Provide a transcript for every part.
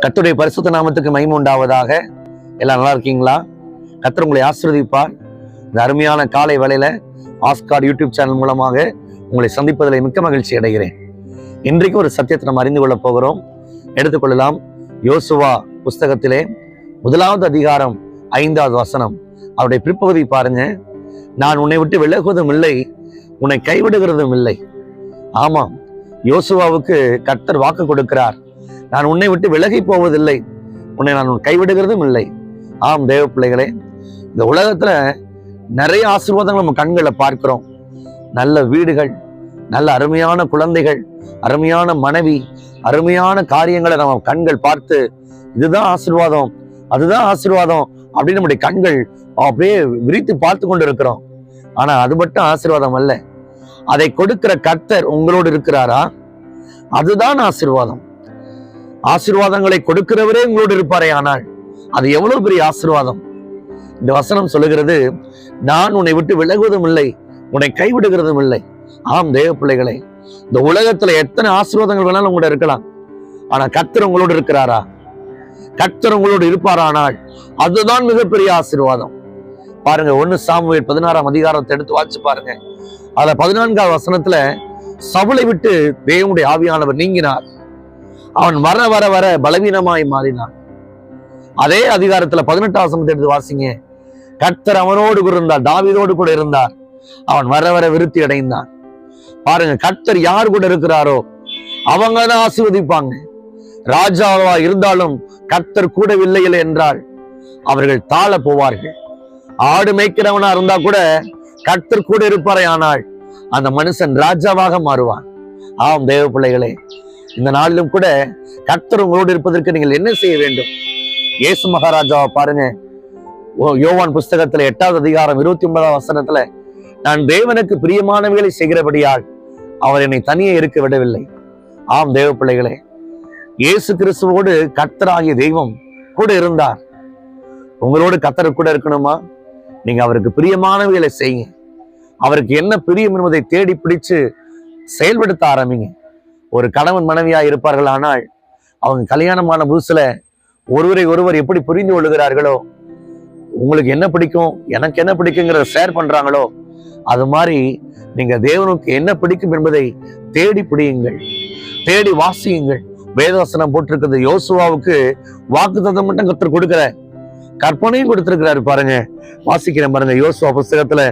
கத்துடைய பரிசுத்த நாமத்துக்கு மகிமை உண்டாவதாக. எல்லாம் நல்லா இருக்கீங்களா? கத்தர் உங்களை ஆசிர்வதிப்பார். இந்த அருமையான காலை வேலையில ஆஸ்கார் யூடியூப் சேனல் மூலமாக உங்களை சந்திப்பதில் மிக்க மகிழ்ச்சி அடைகிறேன். இன்றைக்கு ஒரு சத்தியத்தை நம்ம அறிந்து கொள்ளப் போகிறோம். எடுத்துக்கொள்ளலாம். யோசுவா புஸ்தகத்திலே முதலாவது அதிகாரம் ஐந்தாவது வசனம். அவருடைய பிற்பகுதி பாருங்க. நான் உன்னை விட்டு விலகுவதும் இல்லை உன்னை கைவிடுகிறதும் இல்லை. ஆமாம் யோசுவாவுக்கு கர்த்தர் வாக்கு கொடுக்கிறார். நான் உன்னை விட்டு விலகி போவதில்லை. உன்னை நான் கைவிடுகிறதும் இல்லை. ஆம் தேவ பிள்ளைகளே இந்த உலகத்துல நிறைய ஆசீர்வாதங்கள் நம்ம கண்களை பார்க்கிறோம். நல்ல வீடுகள் நல்ல அருமையான குழந்தைகள் அருமையான மனைவி அருமையான காரியங்களை நம்ம கண்கள் பார்த்து இதுதான் ஆசீர்வாதம் அதுதான் ஆசீர்வாதம் அப்படின்னு நம்முடைய கண்கள் அப்படியே விரித்து பார்த்து கொண்டு இருக்கிறோம் ஆனா அது மட்டும் ஆசீர்வாதம் அல்ல. அதை கொடுக்கிற கர்த்தர் உங்களோடு இருக்கிறாரா? அதுதான் ஆசீர்வாதம். ஆசீர்வாதங்களை கொடுக்கிறவரே உங்களோடு இருப்பாரே ஆனால் அது எவ்வளவு பெரிய ஆசீர்வாதம்? இந்த வசனம் சொல்லுகிறது நான் உன்னை விட்டு விலகுவதும் இல்லை உன்னை கைவிடுகிறதும் இல்லை. ஆம் தேவ பிள்ளைகளே இந்த உலகத்துல எத்தனை ஆசீர்வாதங்கள் வேணாலும் உங்களோட இருக்கலாம். ஆனா கர்த்தர் உங்களோடு இருக்கிறாரா? கர்த்தர் உங்களோடு இருப்பாரானால் அதுதான் மிகப்பெரிய ஆசீர்வாதம். பாருங்க ஒன்னு சாமுவேல் பதினாறாம் அதிகாரத்தை எடுத்து வாசிச்சு பாருங்க. அதுல பதினான்காவது வசனத்துல சவுளை விட்டு தேவனுடைய ஆவியானவர் நீங்கினார். அவன் வர வர வர பலவீனமாய் மாறினான். அதே அதிகாரத்துல பதினெட்டாம் வசனத்தை எடுத்து வாசிங்க. கர்த்தர் அவனோடு கூட இருந்தார் தாவிதோடு கூட இருந்தார். அவன் வர வர விருத்தி அடைந்தான். பாருங்க கர்த்தர் யார் கூட இருக்கிறாரோ அவங்க தான் ஆசீர்வதிப்பாங்க. ராஜாவா இருந்தாலும் கர்த்தர் கூடவில்லை என்றால் அவர்கள் தாழ போவார்கள். ஆடு மேய்க்கிறவனா இருந்தா கூட கர்த்தர் கூட இருப்பாரே ஆனால் அந்த மனுஷன் ராஜாவாக மாறுவான். ஆம் தேவ பிள்ளைகளே இந்த நாளிலும் கூட கர்த்தர் உங்களோடு இருப்பதற்கு நீங்கள் என்ன செய்ய வேண்டும்? இயேசு மகாராஜாவை பாருங்க. யோவான் புஸ்தகத்துல எட்டாவது அதிகாரம் இருபத்தி ஒன்பதாம் வசனத்துல நான் தேவனுக்கு பிரியமானவைகளை செய்கிறபடியால் அவர் என்னை தனியே இருக்க விடவில்லை. ஆம் தேவ பிள்ளைகளே இயேசு கிறிஸ்துவோடு கர்த்தராகிய தெய்வம் கூட இருந்தார். உங்களோடு கத்தர் கூட இருக்கணுமா? நீங்க அவருக்கு பிரியமானவைகளை செய்யுங்க. அவருக்கு என்ன பிரியம் என்பதை தேடி பிடிச்சு செயல்படுத்த ஆரம்பிங்க. ஒரு கணவன் மனைவியா இருப்பார்கள் ஆனால் அவங்க கல்யாணமான புதுசுல ஒருவரை ஒருவர் எப்படி புரிந்து கொள்ளுகிறார்களோ உங்களுக்கு என்ன பிடிக்கும் எனக்கு என்ன பிடிக்குங்கிறத ஷேர் பண்றாங்களோ அது மாதிரி நீங்க தேவனுக்கு என்ன பிடிக்கும் என்பதை தேடி பிடியுங்கள். தேடி வாசியுங்கள். வேதவசனம் போட்டிருக்கிறது. யோசுவாவுக்கு வாக்கு மட்டும் கத்தர் கொடுக்கிற கற்பனையும் கொடுத்திருக்கிறாரு பாருங்க. வாசிக்கிறேன் பாருங்க. யோசுவா புஸ்தகத்துல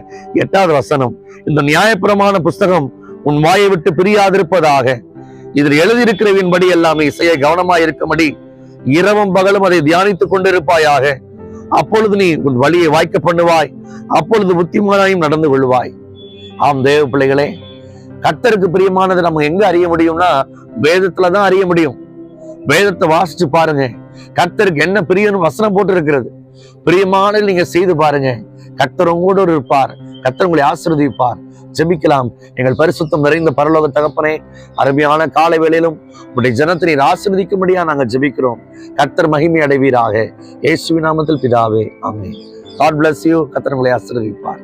எட்டாவது வசனம். இந்த நியாயப்பிரமான புஸ்தகம் உன் வாயை விட்டு பிரியாதிருப்பதாக. இதில் எழுதியிருக்கிறவின்படி எல்லாமே செய்ய கவனமாய் இருக்கும்படி இரவும் பகலும் அதை தியானித்துக் கொண்டிருப்பாயாக. அப்பொழுது நீ உன் வழியை வாய்க்க பண்ணுவாய். அப்பொழுது புத்திமானாயும் நடந்து கொள்வாய். ஆம் தேவ பிள்ளைகளே கர்த்தருக்கு பிரியமானதை நம்ம எங்க அறிய முடியும்னா வேதத்துல தான் அறிய முடியும். வேதத்தை வாசிச்சு பாருங்க. கர்த்தருக்கு என்ன பிரியன்னு வசனம் போட்டு இருக்கிறது பிரியமானது நீங்க செய்து பாருங்க. கத்தர் உங்களோட இருப்பார். கத்தர் உங்களை ஆசிர்வதிப்பார். ஜெபிக்கலாம். எங்கள் பரிசுத்தம் நிறைந்த பரலோக தகப்பனே அருமையான காலை வேளையிலும் உடைய ஜனத்தை நீர் ஆசீர்வதிக்கும்படியா நாங்க ஜெபிக்கிறோம். கர்த்தர் மகிமை அடைவீராக. இயேசுவி நாமத்தில் பிதாவே ஆமே காட் பிளஸ் யூ கத்தர் உங்களை ஆசிர்வதிப்பார்.